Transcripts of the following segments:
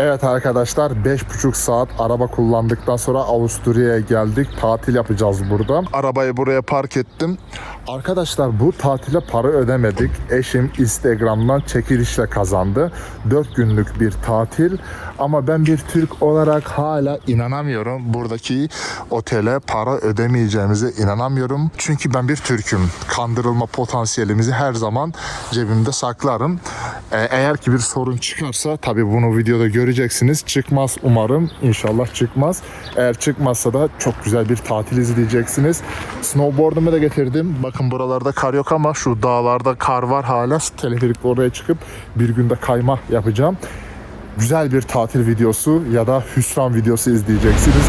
Evet arkadaşlar 5,5 saat araba kullandıktan sonra Avusturya'ya geldik. Tatil yapacağız burada. Arabayı buraya park ettim. Arkadaşlar bu tatile para ödemedik. Eşim Instagram'dan çekilişle kazandı. 4 günlük bir tatil. Ama ben bir Türk olarak hala inanamıyorum. Buradaki otele para ödemeyeceğimize inanamıyorum. Çünkü ben bir Türk'üm. Kandırılma potansiyelimizi her zaman cebimde saklarım. Ee, eğer ki bir sorun çıkarsa tabii bunu videoda göreceksiniz. Çıkmaz umarım. İnşallah çıkmaz. Eğer çıkmazsa da çok güzel bir tatil izleyeceksiniz. Snowboard'umu da getirdim. Bakın buralarda kar yok ama şu dağlarda kar var hala. Teleferikle oraya çıkıp bir günde kayma yapacağım. Güzel bir tatil videosu ya da hüsran videosu izleyeceksiniz.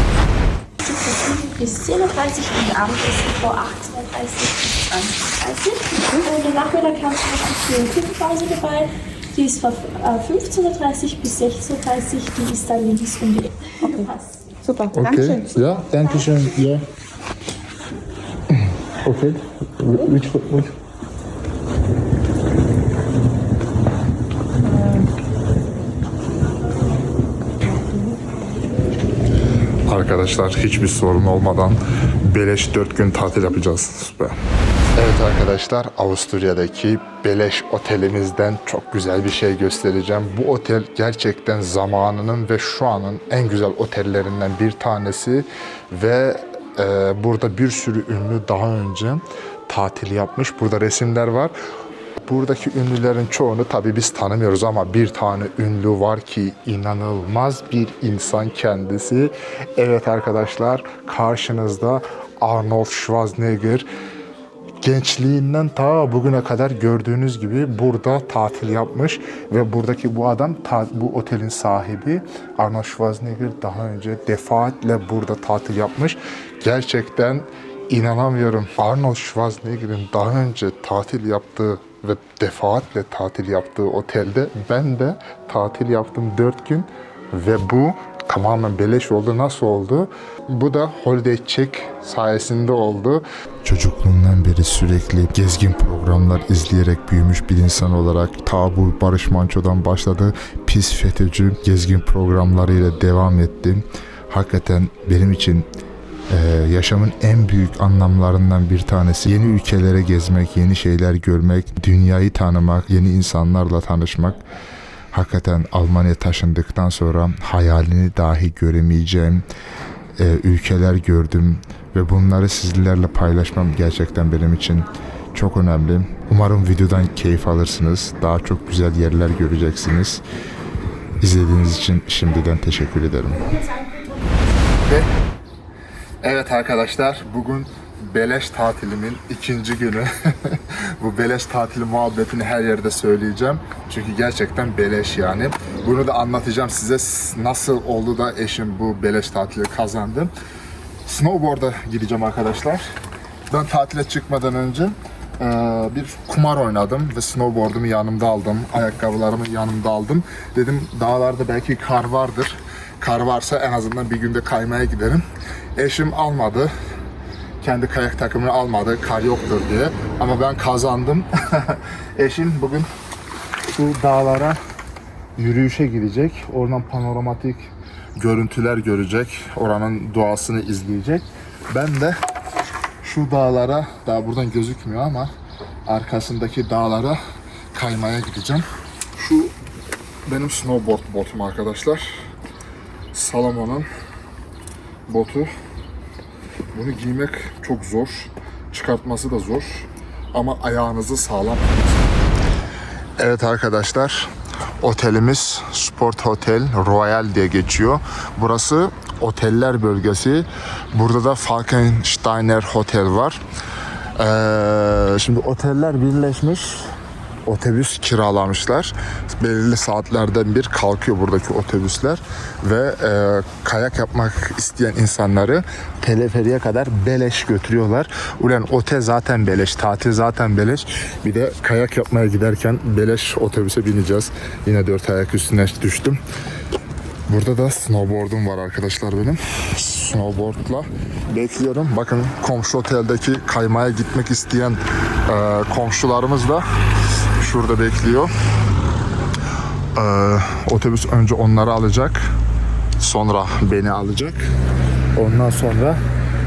bis 10.30 Uhr und Abendessen vor 18.30 bis 20.30 Und im Nachmittag haben wir noch die Küchenpause dabei. Die ist von äh, 15.30 bis 16.30 Die ist dann links um die Ecke. Passt. Super, Okay. Dankeschön. Ja, danke schön. Ja. Okay. Which, which? Arkadaşlar hiçbir sorun olmadan beleş 4 gün tatil yapacağız. Süper. Evet arkadaşlar Avusturya'daki beleş otelimizden çok güzel bir şey göstereceğim. Bu otel gerçekten zamanının ve şu anın en güzel otellerinden bir tanesi ve e, burada bir sürü ünlü daha önce tatil yapmış. Burada resimler var. Buradaki ünlülerin çoğunu tabii biz tanımıyoruz ama bir tane ünlü var ki inanılmaz bir insan kendisi. Evet arkadaşlar karşınızda Arnold Schwarzenegger. Gençliğinden ta bugüne kadar gördüğünüz gibi burada tatil yapmış ve buradaki bu adam bu otelin sahibi Arnold Schwarzenegger daha önce defaatle burada tatil yapmış. Gerçekten inanamıyorum. Arnold Schwarzenegger'in daha önce tatil yaptığı ve defaatle tatil yaptığı otelde ben de tatil yaptım 4 gün ve bu tamamen beleş oldu. Nasıl oldu? Bu da Holiday Check sayesinde oldu. Çocukluğundan beri sürekli gezgin programlar izleyerek büyümüş bir insan olarak ta bu Barış Manço'dan başladı. Pis FETÖ'cü gezgin programlarıyla devam etti. Hakikaten benim için ee, yaşamın en büyük anlamlarından bir tanesi yeni ülkelere gezmek, yeni şeyler görmek, dünyayı tanımak, yeni insanlarla tanışmak. Hakikaten Almanya taşındıktan sonra hayalini dahi göremeyeceğim e, ülkeler gördüm ve bunları sizlerle paylaşmam gerçekten benim için çok önemli. Umarım videodan keyif alırsınız. Daha çok güzel yerler göreceksiniz. İzlediğiniz için şimdiden teşekkür ederim. Evet arkadaşlar bugün beleş tatilimin ikinci günü. Bu beleş tatili muhabbetini her yerde söyleyeceğim. Çünkü gerçekten beleş yani. Bunu da anlatacağım size nasıl oldu da eşim bu beleş tatili kazandı. Snowboard'a gideceğim arkadaşlar. Ben tatile çıkmadan önce eee, bir kumar oynadım ve snowboard'umu yanımda aldım. Ayakkabılarımı yanımda aldım. Dedim dağlarda belki kar vardır. Kar varsa en azından bir günde kaymaya giderim. Eşim almadı. Kendi kayak takımını almadı. Kar yoktur diye. Ama ben kazandım. Eşim bugün şu dağlara yürüyüşe gidecek. Oradan panoramatik görüntüler görecek. Oranın doğasını izleyecek. Ben de şu dağlara, daha buradan gözükmüyor ama arkasındaki dağlara kaymaya gideceğim. Şu benim snowboard botum arkadaşlar. Salomon'un botu. Bunu giymek çok zor. Çıkartması da zor. Ama ayağınızı sağlam. Evet arkadaşlar. Otelimiz Sport Hotel Royal diye geçiyor. Burası oteller bölgesi. Burada da Falkensteiner Hotel var. Ee, şimdi oteller birleşmiş. Otobüs kiralamışlar. Belirli saatlerden bir kalkıyor buradaki otobüsler ve e, kayak yapmak isteyen insanları teleferiye kadar beleş götürüyorlar. Ulan otel zaten beleş, tatil zaten beleş. Bir de kayak yapmaya giderken beleş otobüse bineceğiz. Yine dört ayak üstüne düştüm. Burada da snowboard'um var arkadaşlar benim. Snowboard'la bekliyorum. Bakın komşu oteldeki kaymaya gitmek isteyen e, komşularımız da şurada bekliyor. Ee, otobüs önce onları alacak. Sonra beni alacak. Ondan sonra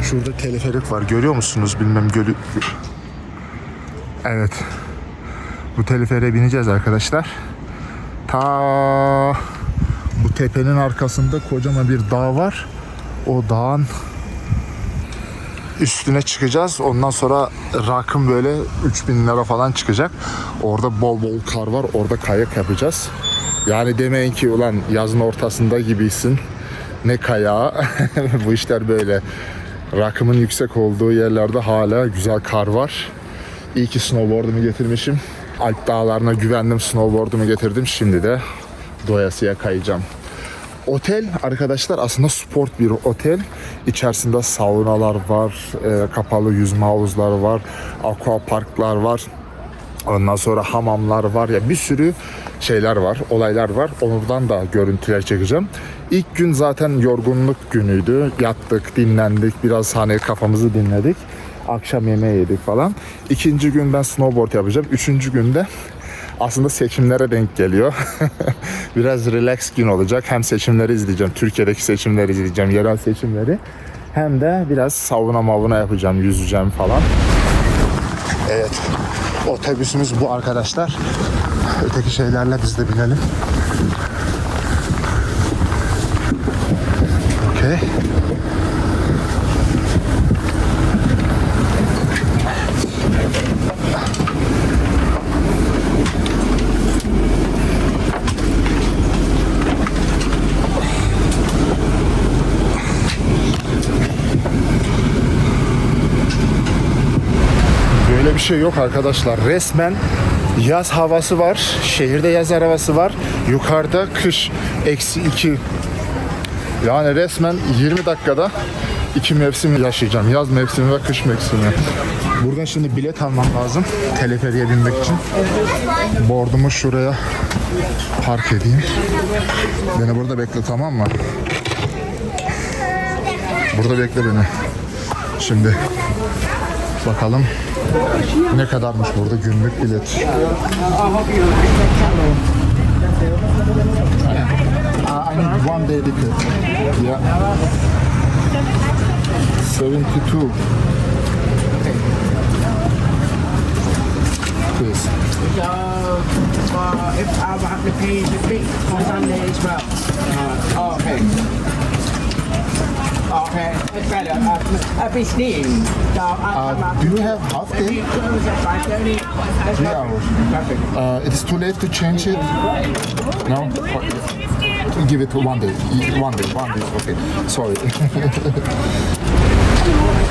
şurada teleferik var. Görüyor musunuz? Bilmem gölü... Evet. Bu teleferiğe bineceğiz arkadaşlar. Ta bu tepenin arkasında kocaman bir dağ var. O dağın üstüne çıkacağız. Ondan sonra rakım böyle 3000 lira falan çıkacak. Orada bol bol kar var. Orada kayak yapacağız. Yani demeyin ki ulan yazın ortasında gibisin. Ne kayağı. Bu işler böyle. Rakımın yüksek olduğu yerlerde hala güzel kar var. İyi ki snowboard'umu getirmişim. Alp dağlarına güvendim snowboard'umu getirdim. Şimdi de doyasıya kayacağım. Otel arkadaşlar aslında sport bir otel. İçerisinde saunalar var, e, kapalı yüzme havuzları var, aqua parklar var. Ondan sonra hamamlar var ya bir sürü şeyler var, olaylar var. Onlardan da görüntüler çekeceğim. İlk gün zaten yorgunluk günüydü. Yattık, dinlendik, biraz hani kafamızı dinledik. Akşam yemeği yedik falan. İkinci gün ben snowboard yapacağım. Üçüncü günde aslında seçimlere denk geliyor. Biraz relax gün olacak. Hem seçimleri izleyeceğim, Türkiye'deki seçimleri izleyeceğim, yerel seçimleri. Hem de biraz savuna mavuna yapacağım, yüzeceğim falan. Evet, otobüsümüz bu arkadaşlar. Öteki şeylerle biz de binelim. Okey. Bir şey yok arkadaşlar. Resmen yaz havası var. Şehirde yaz havası var. Yukarıda kış. Eksi iki. Yani resmen 20 dakikada iki mevsim yaşayacağım. Yaz mevsimi ve kış mevsimi. Buradan şimdi bilet almam lazım. Teleferiye binmek için. Bordumu şuraya park edeyim. Beni burada bekle tamam mı? Burada bekle beni. Şimdi bakalım ne kadarmış burada günlük bilet. I need one day ticket. Yeah. 72. Please. So, uh, if I have to pay the fee on Sunday as well. Uh, oh, okay. Okay, it's better. Uh, I'll be skiing. So Uh, do you have half day? you close at 5.30, that's Three perfect. Uh, it is too late to change it. No. Give it one day. One day. One day. Okay. Sorry.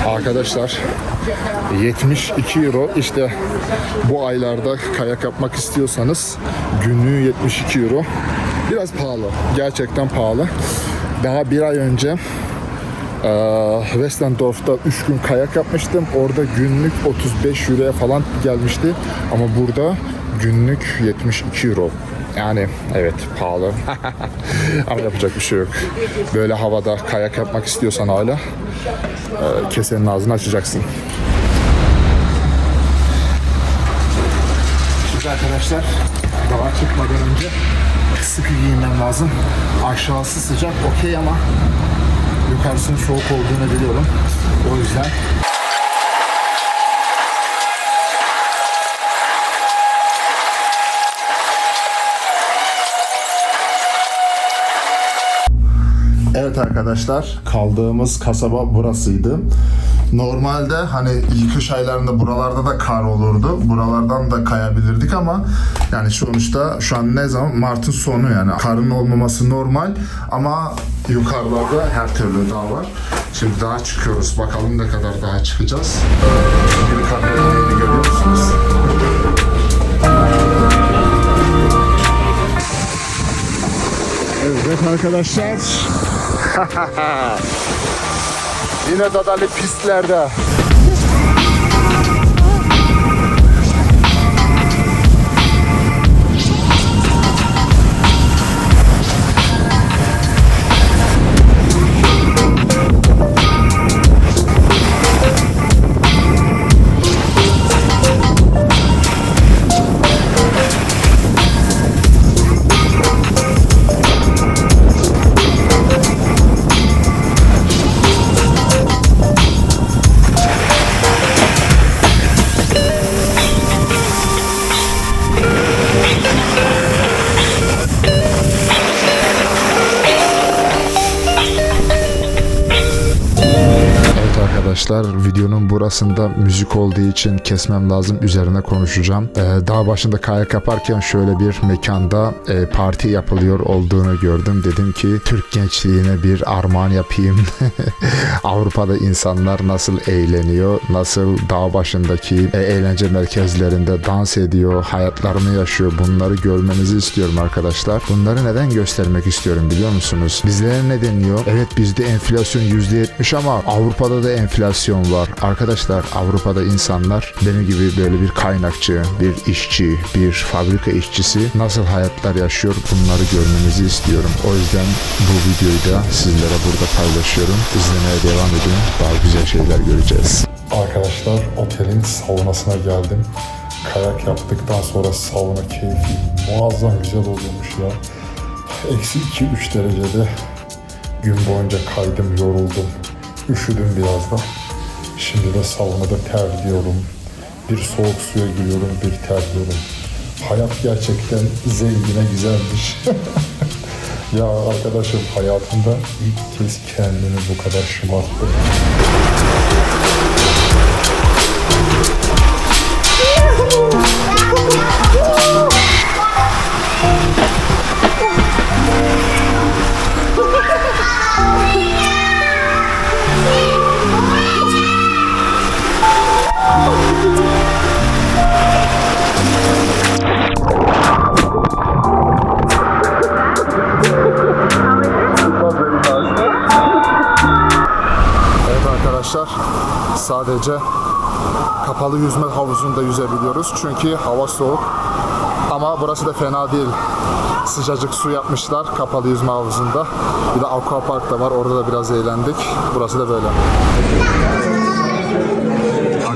Arkadaşlar 72 euro işte bu aylarda kayak yapmak istiyorsanız günlüğü 72 euro. Biraz pahalı. Gerçekten pahalı. Daha bir ay önce Westendorf'ta 3 gün kayak yapmıştım. Orada günlük 35 euroya falan gelmişti. Ama burada günlük 72 euro. Yani evet pahalı. Ama yapacak bir şey yok. Böyle havada kayak yapmak istiyorsan hala eee, kesenin ağzını açacaksın. Şimdi arkadaşlar dağa çıkmadan önce sıkı giyinmem lazım. Aşağısı sıcak okey ama yukarısının soğuk olduğunu biliyorum. O yüzden Evet arkadaşlar kaldığımız kasaba burasıydı. Normalde hani kış aylarında buralarda da kar olurdu. Buralardan da kayabilirdik ama yani sonuçta şu an ne zaman Mart'ın sonu yani karın olmaması normal ama yukarılarda her türlü dağ var. Şimdi dağa çıkıyoruz. Bakalım ne kadar dağa çıkacağız. Bir kar örneğini görüyor musunuz? Evet arkadaşlar. Yine Dadalı pistlerde. Arkadaşlar. Videonun burasında müzik olduğu için kesmem lazım. Üzerine konuşacağım. Ee, dağ başında kayak yaparken şöyle bir mekanda e, parti yapılıyor olduğunu gördüm. Dedim ki Türk gençliğine bir armağan yapayım. Avrupa'da insanlar nasıl eğleniyor, nasıl dağ başındaki e, eğlence merkezlerinde dans ediyor, hayatlarını yaşıyor. Bunları görmenizi istiyorum arkadaşlar. Bunları neden göstermek istiyorum biliyor musunuz? Bizlere ne deniyor? Evet bizde enflasyon %70 ama Avrupa'da da enflasyon var. Arkadaşlar Avrupa'da insanlar benim gibi böyle bir kaynakçı, bir işçi, bir fabrika işçisi nasıl hayatlar yaşıyor bunları görmenizi istiyorum. O yüzden bu videoyu da sizlere burada paylaşıyorum. İzlemeye devam edin. Daha güzel şeyler göreceğiz. Arkadaşlar otelin saunasına geldim. Kayak yaptıktan sonra sauna keyfi muazzam güzel oluyormuş ya. Eksi 2-3 derecede gün boyunca kaydım, yoruldum. Üşüdüm biraz da. Şimdi de saunada terliyorum. Bir soğuk suya giriyorum, bir terliyorum. Hayat gerçekten zengine güzelmiş. ya arkadaşım hayatımda ilk kez kendimi bu kadar şımarttım. Kapalı yüzme havuzunda yüzebiliyoruz. Çünkü hava soğuk. Ama burası da fena değil. Sıcacık su yapmışlar kapalı yüzme havuzunda. Bir de aqua park da var. Orada da biraz eğlendik. Burası da böyle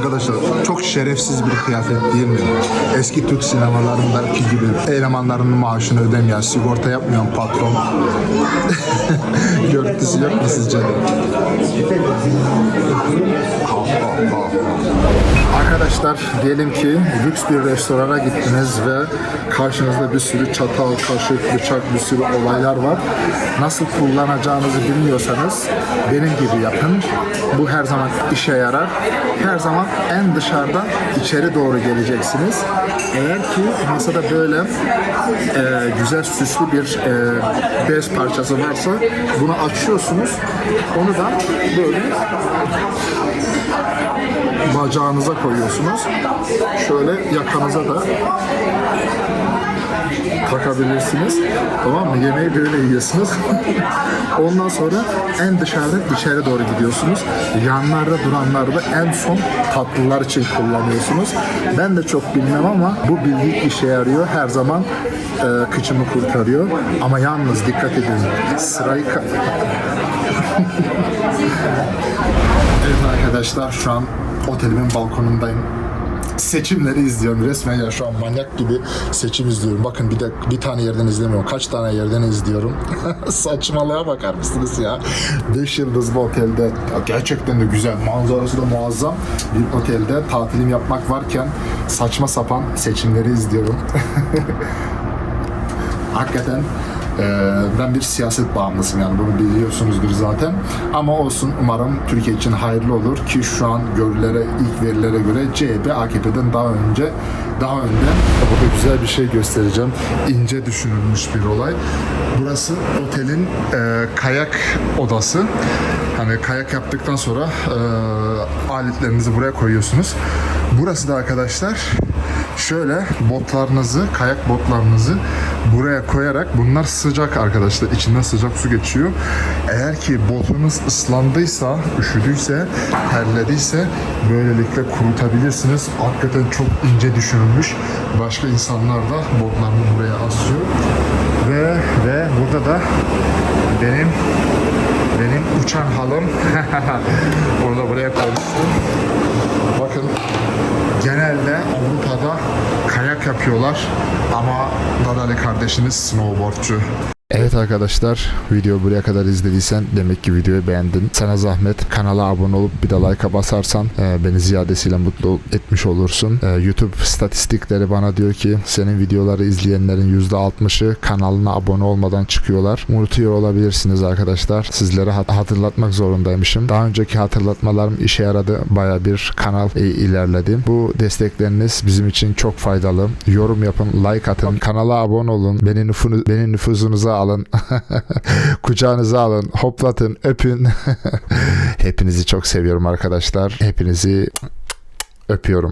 Arkadaşlar çok şerefsiz bir kıyafet değil mi? Eski Türk sinemalarındaki gibi elemanlarının maaşını ödemeyen, sigorta yapmayan patron. Görüntüsü yok mu sizce? Arkadaşlar diyelim ki lüks bir restorana gittiniz ve karşınızda bir sürü çatal, kaşık, bıçak, bir sürü olaylar var. Nasıl kullanacağınızı bilmiyorsanız benim gibi yapın. Bu her zaman işe yarar. Her zaman en dışarıdan içeri doğru geleceksiniz. Eğer ki masada böyle e, güzel süslü bir e, bez parçası varsa bunu açıyorsunuz. Onu da böyle bacağınıza koyuyorsunuz. Şöyle yakanıza da takabilirsiniz. Tamam mı? Yemeği böyle yiyorsunuz. Ondan sonra en dışarıdan içeri doğru gidiyorsunuz. Yanlarda duranlarda en son tatlılar için kullanıyorsunuz. Ben de çok bilmem ama bu bilgi işe yarıyor. Her zaman e, kıçımı kurtarıyor. Ama yalnız dikkat edin. Sırayı Evet arkadaşlar şu an otelimin balkonundayım. Seçimleri izliyorum resmen ya şu an manyak gibi seçim izliyorum. Bakın bir de bir tane yerden izlemiyorum. Kaç tane yerden izliyorum. Saçmalığa bakar mısınız ya? 5 yıldızlı otelde ya gerçekten de güzel manzarası da muazzam bir otelde tatilim yapmak varken saçma sapan seçimleri izliyorum. Hakikaten ben bir siyaset bağımlısıyım yani bunu biliyorsunuzdur zaten. Ama olsun umarım Türkiye için hayırlı olur ki şu an görülere, ilk verilere göre CHP AKP'den daha önce daha önde. Burada güzel bir şey göstereceğim. İnce düşünülmüş bir olay. Burası otelin eee, kayak odası. Hani kayak yaptıktan sonra eee, aletlerinizi buraya koyuyorsunuz. Burası da arkadaşlar şöyle botlarınızı, kayak botlarınızı buraya koyarak bunlar sıcak arkadaşlar. İçinden sıcak su geçiyor. Eğer ki botunuz ıslandıysa, üşüdüyse, terlediyse böylelikle kurutabilirsiniz. Hakikaten çok ince düşünülmüş. Başka insanlar da botlarını buraya asıyor. Ve ve burada da benim benim uçan halım onu buraya koymuştum. Bakın genelde Avrupa'da kayak yapıyorlar ama Dadali kardeşiniz snowboardçu. Evet arkadaşlar video buraya kadar izlediysen demek ki videoyu beğendin. Sana zahmet kanala abone olup bir de like'a basarsan e, beni ziyadesiyle mutlu etmiş olursun. E, YouTube statistikleri bana diyor ki senin videoları izleyenlerin %60'ı kanalına abone olmadan çıkıyorlar. Unutuyor olabilirsiniz arkadaşlar. Sizlere hat- hatırlatmak zorundaymışım. Daha önceki hatırlatmalarım işe yaradı. Baya bir kanal e, ilerledi. Bu destekleriniz bizim için çok faydalı. Yorum yapın, like atın, kanala abone olun. Beni, nüfunu, beni nüfuzunuza alın. Kucağınıza alın, hoplatın, öpün. Hepinizi çok seviyorum arkadaşlar. Hepinizi öpüyorum.